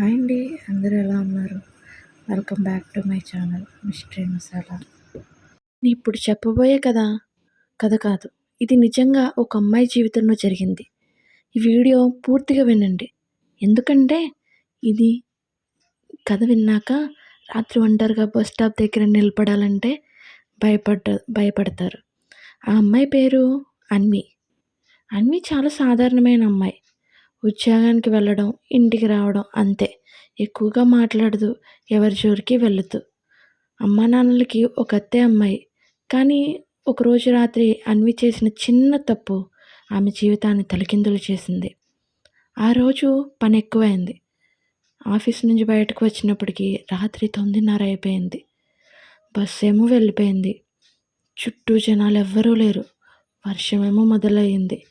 Hi అండి అందరూ ఎలా ఉన్నారు? Welcome back to my channel mystery masala. నేను ఇప్పుడు చెప్పబోయే కథ కథ కాదు ఇది నిజంగా ఒక అమ్మాయి జీవితంలో జరిగింది. ఈ వీడియో పూర్తిగా వినండి. ఎందుకంటే ఇది కథ విన్నాక రాత్రి ఒంటరిగా బస్ స్టాప్ దగ్గర నిలబడాలంటే భయపడ్డ భయపడతారు. ఆ అమ్మాయి పేరు అన్వి. అన్వి చాలా సాధారణమైన అమ్మాయి. ఉద్యోగానికి వెళ్ళడం ఇంటికి రావడం అంతే. ఎక్కువగా మాట్లాడదు ఎవరి జోలికి వెళ్ళదు. అమ్మా నాన్నలకి ఒక అత్తే అమ్మాయి. కానీ ఒకరోజు రాత్రి అన్వి చేసిన చిన్న తప్పు ఆమె జీవితాన్ని తలకిందులు చేసింది. ఆ రోజు పని ఎక్కువైంది. ఆఫీస్ నుంచి బయటకు వచ్చినప్పటికీ రాత్రి తొమ్మిదిన్నర అయిపోయింది. బస్సు ఏమో వెళ్ళిపోయింది. చుట్టూ జనాలు ఎవ్వరూ లేరు. వర్షమేమో మొదలయ్యింది.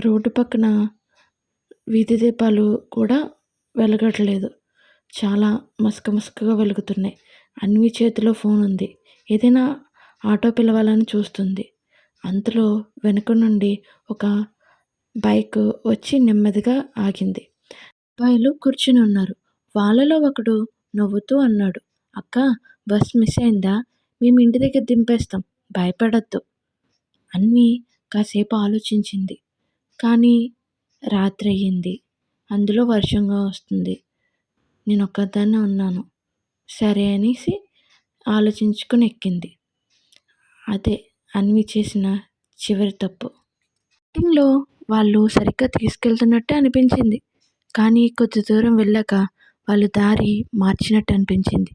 రోడ్డు పక్కన వీధి దీపాలు కూడా వెలగట్లేదు. చాలా మసక మసకగా వెలుగుతున్నాయి. అన్వి చేతిలో ఫోన్ ఉంది. ఏదైనా ఆటో పిలవాలని చూస్తుంది. అంతలో వెనుక నుండి ఒక బైక్ వచ్చి నెమ్మదిగా ఆగింది. అబ్బాయిలు కూర్చుని ఉన్నారు. వాళ్ళలో ఒకడు నవ్వుతూ అన్నాడు. అక్క బస్ మిస్ అయిందా? మేము ఇంటి దగ్గర దింపేస్తాం. భయపడద్దు. అన్వి కాసేపు ఆలోచించింది. కానీ రాత్రి అయ్యింది అందులో వర్షంగా వస్తుంది. నేను ఒక్కదాన్నే ఉన్నాను. సరే అనేసి ఆలోచించుకుని ఎక్కింది. అదే అన్వి చేసిన చివరి తప్పు. స్టార్టింగ్లో వాళ్ళు సరిగ్గా తీసుకెళ్తున్నట్టే అనిపించింది. కానీ కొద్ది దూరం వెళ్ళాక వాళ్ళు దారి మార్చినట్టు అనిపించింది.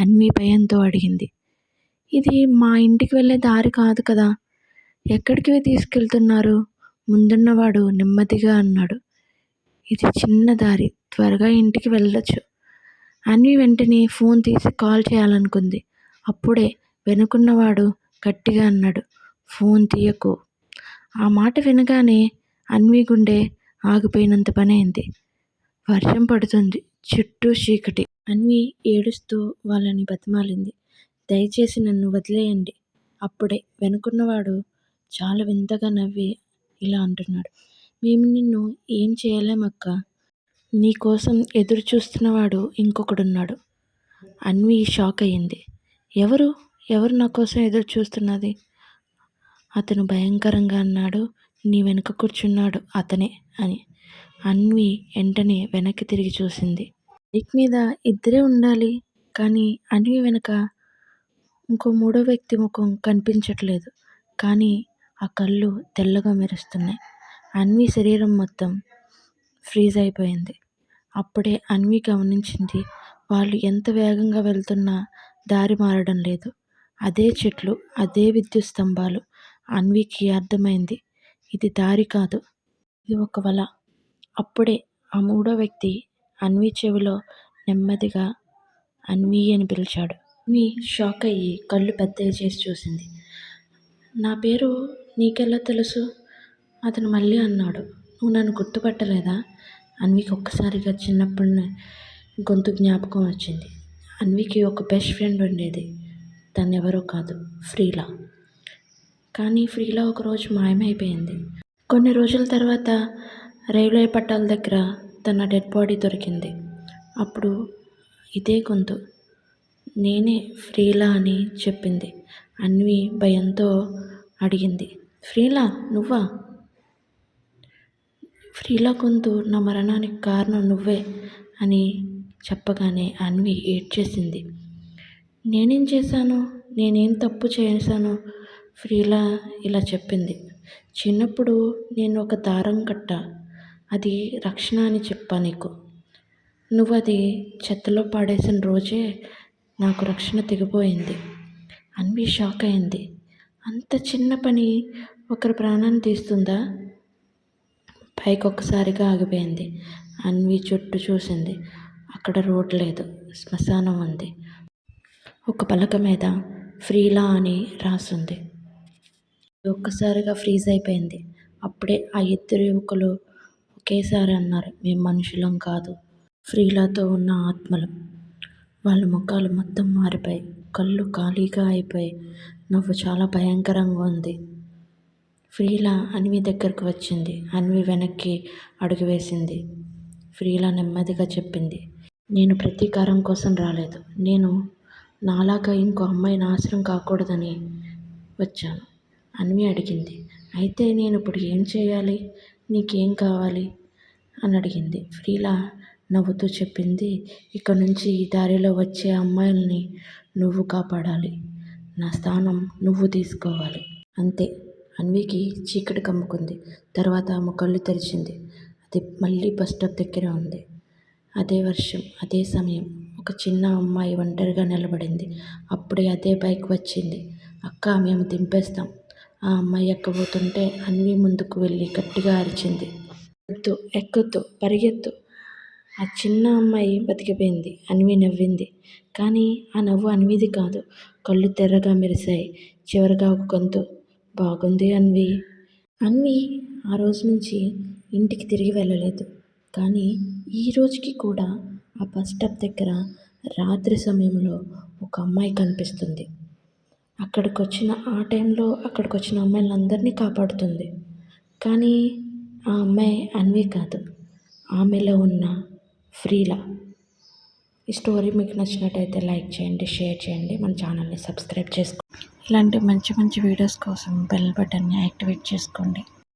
అన్వి భయంతో అడిగింది. ఇది మా ఇంటికి వెళ్ళే దారి కాదు కదా. ఎక్కడికి తీసుకెళ్తున్నారు? ముందున్నవాడు నెమ్మదిగా అన్నాడు. ఇది చిన్న దారి త్వరగా ఇంటికి వెళ్ళొచ్చు. అన్వి వెంటనే ఫోన్ తీసి కాల్ చేయాలనుకుంది. అప్పుడే వెనుకున్నవాడు గట్టిగా అన్నాడు. ఫోన్ తీయకు. ఆ మాట వినగానే అన్వి గుండె ఆగిపోయినంత పని అయింది. వర్షం పడుతుంది. చుట్టూ చీకటి. అన్వి ఏడుస్తూ వాళ్ళని బతిమాలింది. దయచేసి నన్ను వదిలేయండి. అప్పుడే వెనుకున్నవాడు చాలా వింతగా నవ్వి ఇలా అంటున్నాడు. మేము నిన్ను ఏం చేయలేమక్క నీ కోసం ఎదురు చూస్తున్నవాడు ఇంకొకడున్నాడు. అన్వి షాక్ అయ్యింది. ఎవరు? ఎవరు నా కోసం ఎదురు చూస్తున్నది? అతను భయంకరంగా అన్నాడు. నీ వెనుక కూర్చున్నాడు అతనే అని. అన్వి వెంటనే వెనక్కి తిరిగి చూసింది. బైక్ మీద ఇద్దరే ఉండాలి. కానీ అన్వి వెనక ఇంకో మూడో వ్యక్తి ముఖం కనిపించట్లేదు. కానీ ఆ కళ్ళు తెల్లగా మెరుస్తున్నాయి. అన్వి శరీరం మొత్తం ఫ్రీజ్ అయిపోయింది. అప్పుడే అన్వి గమనించింది వాళ్ళు ఎంత వేగంగా వెళ్తున్నా దారి మారడం లేదు. అదే చెట్లు అదే విద్యుత్ స్తంభాలు. అన్వికి అర్థమైంది ఇది దారి కాదు ఇది ఒక వల. అప్పుడే ఆ మూడో వ్యక్తి అన్వి చెవిలో నెమ్మదిగా అన్వి అని పిలిచాడు. అన్వి షాక్ అయ్యి కళ్ళు పెద్దవి చేసి చూసింది. నా పేరు నీకెలా తెలుసు? అతను మళ్ళీ అన్నాడు. నువ్వు నన్ను గుర్తుపట్టలేదా? అన్వికి ఒక్కసారిగా చిన్నప్పటి గొంతు జ్ఞాపకం వచ్చింది. అన్వికి ఒక బెస్ట్ ఫ్రెండ్ ఉండేది. తను ఎవరో కాదు ఫ్రీలా. కానీ ఫ్రీలా ఒకరోజు మాయమైపోయింది. కొన్ని రోజుల తర్వాత రైల్వే పట్టాల దగ్గర తన డెడ్ బాడీ దొరికింది. అప్పుడు ఇదే గొంతు. నేనే ఫ్రీలా అని చెప్పింది. అన్వి భయంతో అడిగింది. ఫ్రీలా? నువ్వా? ఫ్రీలా కొంతు నా మరణానికి కారణం నువ్వే అని చెప్పగానే అన్వి ఏడ్చేసింది. నేనేం చేశాను? నేనేం తప్పు చేశాను? ఫ్రీలా ఇలా చెప్పింది. చిన్నప్పుడు నేను ఒక దారం కట్ట. అది రక్షణ అని చెప్పా నీకు. నువ్వు అది చెత్తలో పాడేసిన రోజే నాకు రక్షణ తెగిపోయింది. అన్వి షాక్ అయింది. అంత చిన్న పని ఒకరి ప్రాణాన్ని తీస్తుందా? పైకి ఒక్కసారిగా ఆగిపోయింది. అన్వి చుట్టూ చూసింది. అక్కడ రోడ్ లేదు. శ్మశానం ఉంది. ఒక పలక మీద ఫ్రీలా అని రాసుంది. ఒక్కసారిగా ఫ్రీజ్ అయిపోయింది. అప్పుడే ఆ ఇద్దరు యువకులు ఒకేసారి అన్నారు మేము మనుషులం కాదు. ఫ్రీలాతో ఉన్న ఆత్మలు. వాళ్ళ ముఖాలు మొత్తం మారిపోయి కళ్ళు ఖాళీగా అయిపోయి నవ్వు చాలా భయంకరంగా ఉంది. ఫ్రీలా అన్వి దగ్గరకు వచ్చింది. అన్వి వెనక్కి అడుగు వేసింది. ఫ్రీలా నెమ్మదిగా చెప్పింది. నేను ప్రతీకారం కోసం రాలేదు. నేను నాలాగా ఇంకో అమ్మాయి నాశనం కాకూడదని వచ్చాను. అన్వి అడిగింది. అయితే నేను ఇప్పుడు ఏం చేయాలి? నీకేం కావాలి? అని అడిగింది. ఫ్రీలా నవ్వుతూ చెప్పింది. ఇక నుంచి ఈ దారిలో వచ్చే అమ్మాయిల్ని నువ్వు కాపాడాలి. నా స్థానం నువ్వు తీసుకోవాలి. అంతే. అన్వికి చీకటి కమ్ముకుంది. తర్వాత ఆమె కళ్ళు తెరిచింది. అది మళ్ళీ బస్ స్టాప్ దగ్గర ఉంది. అదే వర్షం అదే సమయం. ఒక చిన్న అమ్మాయి ఒంటరిగా నిలబడింది. అప్పుడే అదే బైక్ వచ్చింది. అక్క మేము దింపేస్తాం. ఆ అమ్మాయి ఎక్కబోతుంటే అన్వి ముందుకు వెళ్ళి గట్టిగా అరిచింది. వద్దు ఎక్కొద్దు పరిగెత్తు. ఆ చిన్న అమ్మాయి బతికిపోయింది. అన్వి నవ్వింది. కానీ ఆ నవ్వు అన్విది కాదు. కళ్ళు తెర్రగా మెరిశాయి. చివరిగా ఒక గొంతు బాగుంది అన్వి. అన్వి ఆ రోజు నుంచి ఇంటికి తిరిగి వెళ్ళలేదు. కానీ ఈ రోజుకి కూడా ఆ బస్ స్టాప్ దగ్గర రాత్రి సమయంలో ఒక అమ్మాయి కనిపిస్తుంది. అక్కడికి వచ్చిన ఆ టైంలో అక్కడికి వచ్చిన అమ్మాయిలందరినీ కాపాడుతుంది. కానీ ఆ అమ్మాయి అన్వి కాదు. ఆమెలో ఉన్న ఫ్రీలా. ఈ స్టోరీ మీకు నచ్చినట్టయితే లైక్ చేయండి షేర్ చేయండి. మన ఛానల్ని సబ్స్క్రైబ్ చేసుకోండి ఇలాంటి మంచి మంచి వీడియోస్ కోసం బెల్ బటన్ని యాక్టివేట్ చేసుకోండి.